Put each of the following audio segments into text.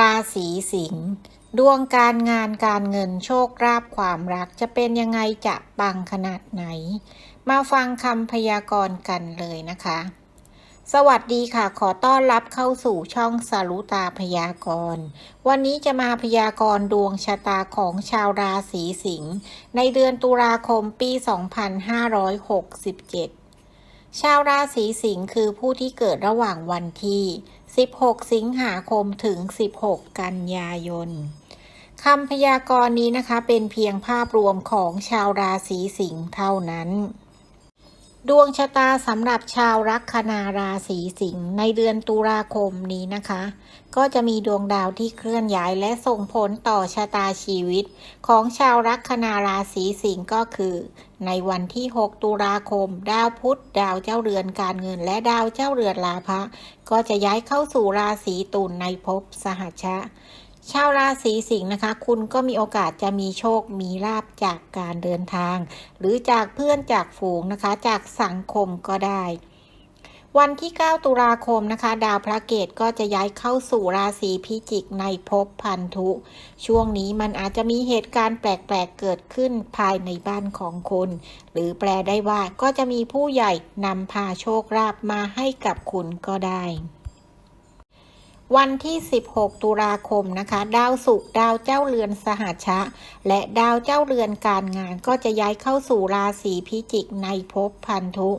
ราศีสิงห์ดวงการงานการเงินโชคลาภความรักจะเป็นยังไงจะปังขนาดไหน มาฟังคำพยากรณ์กันเลยนะคะ สวัสดีค่ะ ขอต้อนรับเข้าสู่ช่องสารุตาพยากรณ์ วันนี้จะมาพยากรณ์ดวงชะตาของชาวราศีสิงห์ในเดือนตุลาคมปี 2567 ชาวราศีสิงห์คือผู้ที่เกิดระหว่างวันที่ 16 สิงหาคมถึง 16 กันยายนคำพยากรณ์นี้นะคะเป็นเพียงภาพรวมของชาวราศีสิงห์เท่านั้น ดวงชะตาสำหรับชาวลัคนาราศีสิงห์ในเดือนตุลาคมนี้นะคะ ก็จะมีดวงดาวที่เคลื่อนย้ายและส่งผลต่อชะตาชีวิต ของชาวลัคนาราศีสิงห์ก็คือ ในวันที่ 6 ตุลาคม ดาวพุธดาวเจ้าเรือนการเงิน และดาวเจ้าเรือนลาภะก็จะย้ายเข้าสู่ราศีตุลในภพสหัชชะ ชาวราศีสิงห์นะคะ คุณก็มีโอกาสจะมีโชคมีลาบจากการเดินทาง หรือจากเพื่อนจากฝูงนะคะ จากสังคมก็ได้ วันที่ 9 ตุลาคมนะคะ ดาวพระเกตก็จะย้ายเข้าสู่ราศีพิจิกในภพพันธุ ช่วงนี้มันอาจจะมีเหตุการณ์แปลก ๆ เกิดขึ้นภายในบ้านของคุณ หรือแปลได้ว่าก็จะมีผู้ใหญ่นำพาโชคลาภมาให้กับคุณก็ได้ วันที่ 16 ตุลาคมนะคะ ดาวศุกร์ดาวเจ้าเรือนสหัชชะ และดาวเจ้าเรือนการงานก็จะย้ายเข้าสู่ราศีพิจิกในภพพันธุ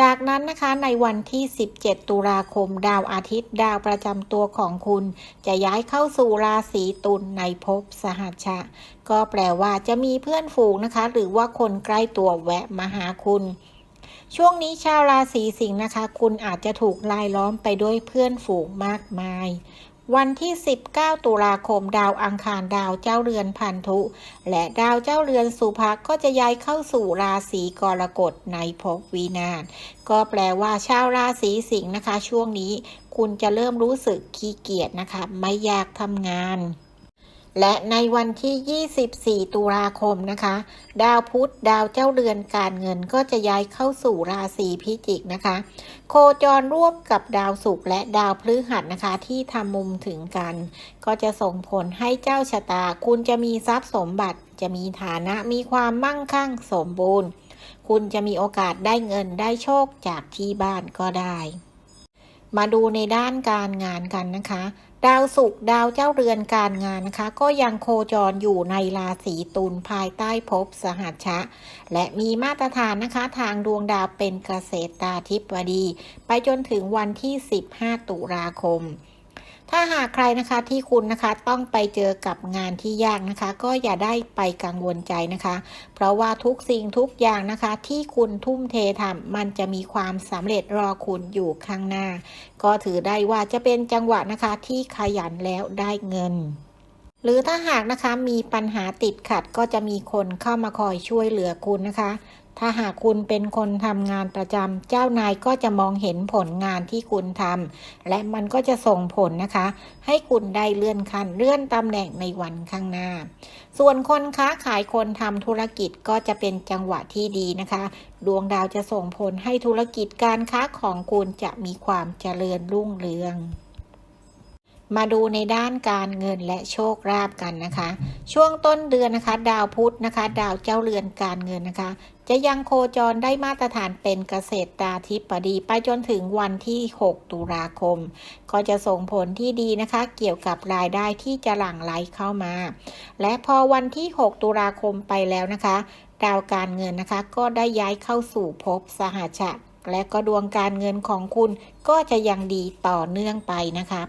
จากนั้นนะคะในวันที่ 17 ตุลาคม ดาวอาทิตย์ ดาวประจำตัวของคุณ จะย้ายเข้าสู่ราศีตุลในภพสหัชชะก็แปลว่าจะมีเพื่อนฝูงนะคะ หรือว่าคนใกล้ตัวแวะมาหาคุณ ช่วงนี้ชาวราศีสิงห์นะคะ คุณอาจจะถูกลายล้อมไปด้วยเพื่อนฝูงมากมาย วันที่ 19 ตุลาคมดาวอังคารดาวเจ้าเรือนพันธุ และดาวเจ้าเรือนสุภะก็จะย้ายเข้าสู่ราศีกรกฎในภพวินาศก็แปลว่าชาวราศีสิงห์นะคะ ช่วงนี้คุณจะเริ่มรู้สึกขี้เกียจนะคะ ไม่อยากทำงาน และในวันที่ 24 ตุลาคมนะคะ ดาวพุธดาวเจ้าเรือนการเงินก็จะย้ายเข้าสู่ราศีพิจิกนะคะ โคจรร่วมกับดาวศุกร์และดาวพฤหัสนะคะ ที่ทำมุมถึงกัน ก็จะส่งผลให้เจ้าชะตา คุณจะมีทรัพย์สมบัติจะมีฐานะมีความมั่งคั่งสมบูรณ์ คุณจะมีโอกาสได้เงินได้โชคจากที่บ้านก็ได้ มาดูในด้านการงานกันนะคะ ดาวศุกร์ดาวเจ้าเรือนการงานนะคะ ก็ยังโคจรอยู่ในราศีตุลภายใต้ภพสหัชชะ และมีมาตรฐานนะคะ ทางดวงดาวเป็นเกษตราธิบดี ไปจนถึงวันที่ 15 ตุลาคม ถ้าหากใครนะคะที่คุณนะคะต้องไปเจอกับงานที่ยากนะคะ ก็อย่าได้ไปกังวลใจนะคะ เพราะว่าทุกสิ่งทุกอย่างนะคะ ที่คุณทุ่มเททำมันจะมีความสำเร็จรอคุณอยู่ข้างหน้า ก็ถือได้ว่าจะเป็นจังหวะนะคะที่ขยันแล้วได้เงินหรือถ้าหากนะคะมีปัญหาติดขัดก็จะมีคนเข้ามาคอยช่วยเหลือคุณนะคะ ถ้าหากคุณเป็นคนทำงานประจำเจ้านายก็จะมองเห็นผลงานที่คุณทำและมันก็จะส่งผลนะคะ ให้คุณได้เลื่อนขั้นเลื่อนตำแหน่งในวันข้างหน้า ส่วนคนค้าขายคนทำธุรกิจก็จะเป็นจังหวะที่ดีนะคะ ดวงดาวจะส่งผลให้ธุรกิจการค้าของคุณจะมีความเจริญรุ่งเรืองมาดูในด้านการเงินและโชคลาภกันนะคะ ช่วงต้นเดือนนะคะ ดาวพุธนะคะ ดาวเจ้าเรือนการเงินนะคะ จะยังโคจรได้มาตรฐานเป็นเกษตราธิบดีไปจนถึงวันที่ 6 ตุลาคม ก็จะส่งผลที่ดีนะคะ เกี่ยวกับรายได้ที่จะหลั่งไหลเข้ามา และพอวันที่ 6 ตุลาคมไปแล้วนะคะดาวการเงินนะคะ ก็ได้ย้ายเข้าสู่ภพสหัชชะ และก็ดวงการเงินของคุณก็จะยังดีต่อเนื่องไปนะคะ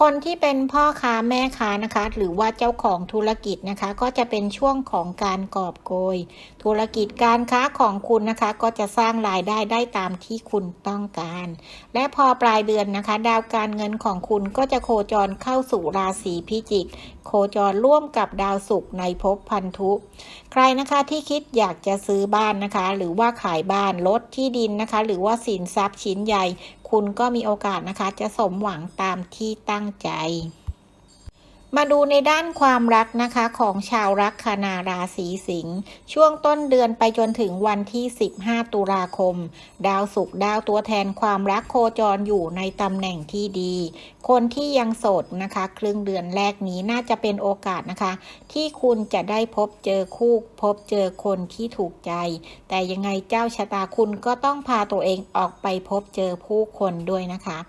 คนที่เป็นพ่อค้าแม่ค้านะคะ หรือว่าเจ้าของธุรกิจนะคะ ก็จะเป็นช่วงของการกอบโกย ธุรกิจการค้าของคุณนะคะ ก็จะสร้างรายได้ได้ตามที่คุณต้องการ และพอปลายเดือนนะคะ ดาวการเงินของคุณก็จะโคจรเข้าสู่ราศีพิจิก โคจรร่วมกับดาวศุกร์ในภพพันธุ ใครนะคะที่คิดอยากจะซื้อบ้านนะคะ หรือว่าขายบ้านลดที่ดินนะคะ หรือว่าสินทรัพย์ชิ้นใหญ่ คุณก็มีโอกาสนะคะ จะสมหวังตามที่ตั้งใจ มาดูในด้านความรักนะคะของชาวลักคนาราศีสิงห์ช่วงต้นเดือนไปจนถึงวันที่ 15 ตุลาคม ดาวศุกร์ดาวตัวแทนความรักโคจรอยู่ในตำแหน่งที่ดี คนที่ยังโสดนะคะ ครึ่งเดือนแรกนี้น่าจะเป็นโอกาสนะคะ ที่คุณจะได้พบเจอคู่พบเจอคนที่ถูกใจ แต่ยังไงเจ้าชะตาคุณก็ต้องพาตัวเองออกไปพบเจอผู้คนด้วยนะคะ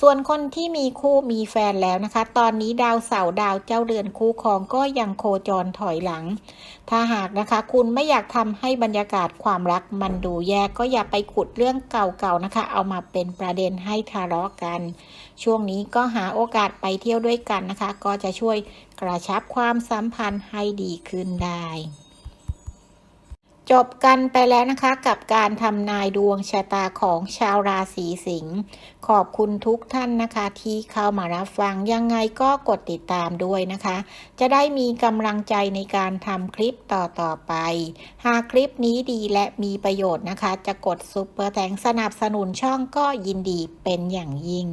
ส่วนคนที่มีคู่มีแฟนแล้วนะคะ ตอนนี้ดาวเสาร์ดาวเจ้าเรือนคู่ครองก็ยังโคจรถอยหลัง ถ้าหากนะคะ คุณไม่อยากทำให้บรรยากาศความรักมันดูแย่ก็อย่าไปขุดเรื่องเก่าๆนะคะ เอามาเป็นประเด็นให้ทะเลาะกัน ช่วงนี้ก็หาโอกาสไปเที่ยวด้วยกันนะคะ ก็จะช่วยกระชับความสัมพันธ์ให้ดีขึ้นได้ จบกันไปแล้วนะคะกับการทำนายดวงชะตาของชาวราศีสิงห์ขอบคุณทุกท่านนะคะ ที่เข้ามารับฟังยังไงก็กดติดตามด้วยนะคะ จะได้มีกำลังใจในการทำคลิปต่อๆไป หากคลิปนี้ดีและมีประโยชน์นะคะ จะกดซุปเปอร์แทงสนับสนุนช่องก็ยินดีเป็นอย่างยิ่ง